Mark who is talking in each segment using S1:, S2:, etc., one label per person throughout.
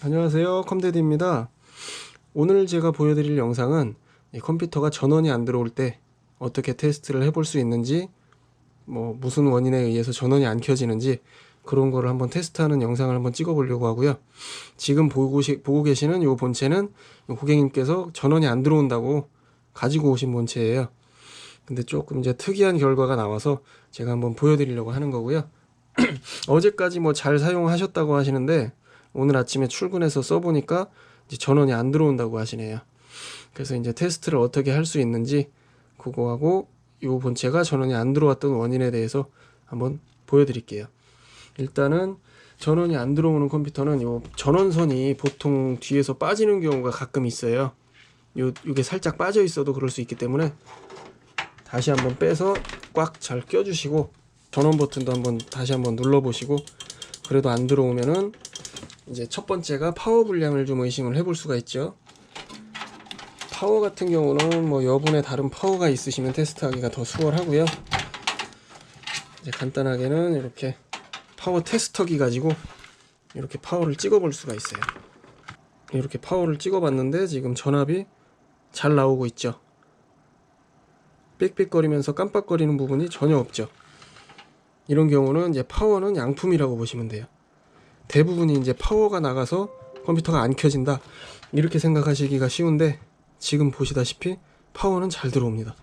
S1: 안녕하세요. 컴데디입니다. 오늘 제가 보여드릴 영상은 이 컴퓨터가 전원이 안 들어올 때 어떻게 테스트를 해볼 수 있는지 뭐 무슨 원인에 의해서 전원이 안 켜지는지 그런 거를 한번 테스트하는 영상을 한번 찍어 보려고 하고요. 지금 보고, 시, 보고 계시는 이 본체는 이 고객님께서 전원이 안 들어온다고 가지고 오신 본체예요. 근데 조금 이제 특이한 결과가 나와서 제가 한번 보여드리려고 하는 거고요. 어제까지 뭐 잘 사용하셨다고 하시는데 오늘 아침에 출근해서 써보니까 전원이 안 들어온다고 하시네요. 그래서 이제 테스트를 어떻게 할 수 있는지 그거하고 이 본체가 전원이 안 들어왔던 원인에 대해서 한번 보여드릴게요. 일단은 전원이 안 들어오는 컴퓨터는 요 전원선이 보통 뒤에서 빠지는 경우가 가끔 있어요. 요 이게 살짝 빠져 있어도 그럴 수 있기 때문에 다시 한번 빼서 꽉 잘 껴주시고 전원 버튼도 한번 다시 한번 눌러 보시고 그래도 안 들어오면은 이제 첫 번째가 파워 불량을 좀 의심을 해볼 수가 있죠. 파워 같은 경우는 뭐 여분의 다른 파워가 있으시면 테스트하기가 더 수월하고요. 이제 간단하게는 이렇게 파워 테스터기 가지고 이렇게 파워를 찍어 볼 수가 있어요. 이렇게 파워를 찍어 봤는데 지금 전압이 잘 나오고 있죠. 삑삑거리면서 깜빡거리는 부분이 전혀 없죠. 이런 경우는 이제 파워는 양품이라고 보시면 돼요. 대부분이 이제 파워가 나가서 컴퓨터가 안 켜진다. 이렇게 생각하시기가 쉬운데 지금 보시다시피 파워는 잘 들어옵니다.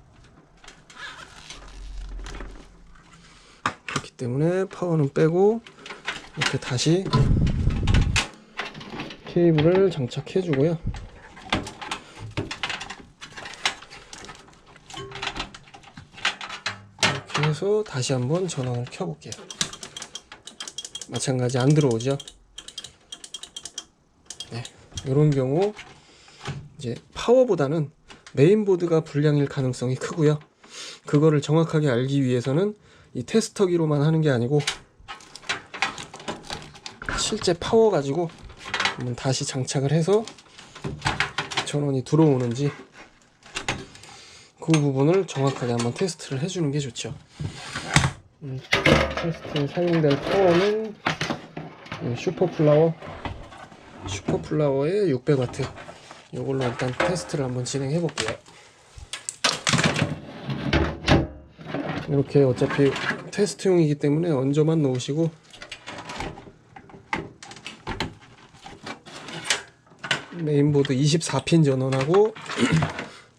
S1: 그렇기 때문에 파워는 빼고 이렇게 다시 케이블을 장착해 주고요. 이렇게 해서 다시 한번 전원을 켜 볼게요 마찬가지 안 들어오죠. 네, 이런 경우 이제 파워보다는 메인보드가 불량일 가능성이 크고요. 그거를 정확하게 알기 위해서는 이 테스터기로만 하는 게 아니고 실제 파워 가지고 한번 다시 장착을 해서 전원이 들어오는지 그 부분을 정확하게 한번 테스트를 해주는 게 좋죠. 음, 테스트에 사용될 파워는 이 슈퍼플라워. 슈퍼플라워의 600W 이걸로 일단 테스트를 한번 진행해 볼게요. 이렇게 어차피 테스트용이기 때문에 얹어만 놓으시고. 메인보드 24핀 전원하고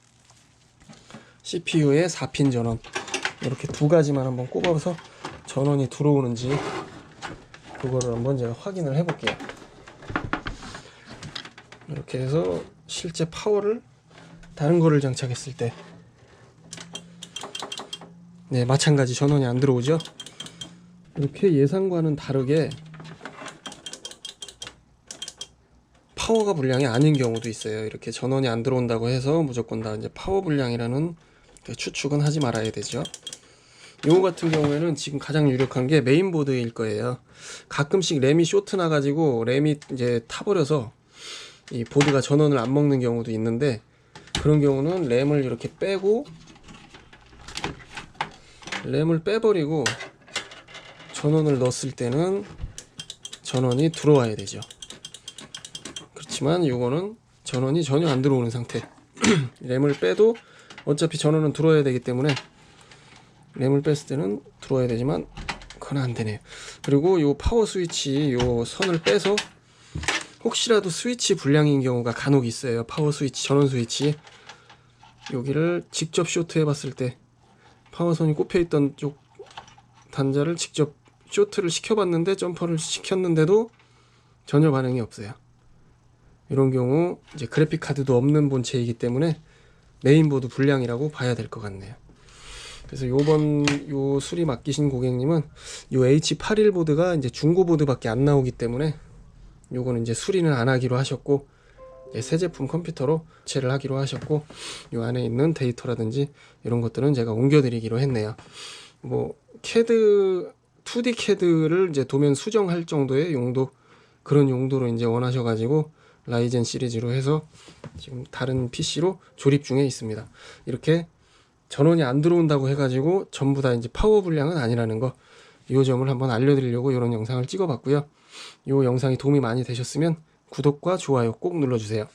S1: CPU의 4핀 전원 이렇게 두 가지만 한번 꼽아서 전원이 들어오는지 그거를 한번 제가 확인을 해 볼게요. 이렇게 해서 실제 파워를 다른 거를 장착했을 때. 네, 마찬가지 전원이 안 들어오죠? 이렇게 예상과는 다르게 파워가 불량이 아닌 경우도 있어요. 이렇게 전원이 안 들어온다고 해서 무조건 다 이제 파워 불량이라는 그 추측은 하지 말아야 되죠 요거 같은 경우에는 지금 가장 유력한 게 메인보드일 거예요. 가끔씩 램이 쇼트 나가지고 램이 이제 타버려서 이 보드가 전원을 안 먹는 경우도 있는데 그런 경우는 램을 이렇게 빼고 램을 빼버리고 전원을 넣었을 때는 전원이 들어와야 되죠. 그렇지만 이거는 전원이 전혀 안 들어오는 상태. 램을 빼도 어차피 전원은 들어와야 되기 때문에 램을 뺐을 때는 들어와야 되지만 그건 안 되네요. 그리고 요 파워 스위치 요 선을 빼서 혹시라도 스위치 불량인 경우가 간혹 있어요. 파워 스위치 전원 스위치 여기를 직접 쇼트 해봤을 때 파워선이 꼽혀 있던 쪽 단자를 직접 쇼트를 시켜봤는데 점퍼를 시켰는데도 전혀 반응이 없어요. 이런 경우 이제 그래픽 카드도 없는 본체이기 때문에 메인보드 불량이라고 봐야 될 것 같네요. 그래서 요번 요 수리 맡기신 고객님은 요 H81 보드가 이제 중고 보드밖에 안 나오기 때문에 요거는 이제 수리는 안 하기로 하셨고 새 제품 컴퓨터로 체를 하기로 하셨고 요 안에 있는 데이터라든지 이런 것들은 제가 옮겨 드리기로 했네요. 뭐 캐드 2D 캐드를 이제 도면 수정할 정도의 용도 그런 용도로 이제 원하셔 가지고 라이젠 시리즈로 해서 지금 다른 PC로 조립 중에 있습니다. 이렇게 전원이 안 들어온다고 해가지고 전부 다 이제 파워 불량은 아니라는 거 이 점을 한번 알려드리려고 이런 영상을 찍어봤고요. 이 영상이 도움이 많이 되셨으면 구독과 좋아요 꼭 눌러주세요.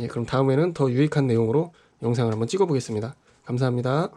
S1: 예, 그럼 다음에는 더 유익한 내용으로 영상을 한번 찍어보겠습니다. 감사합니다.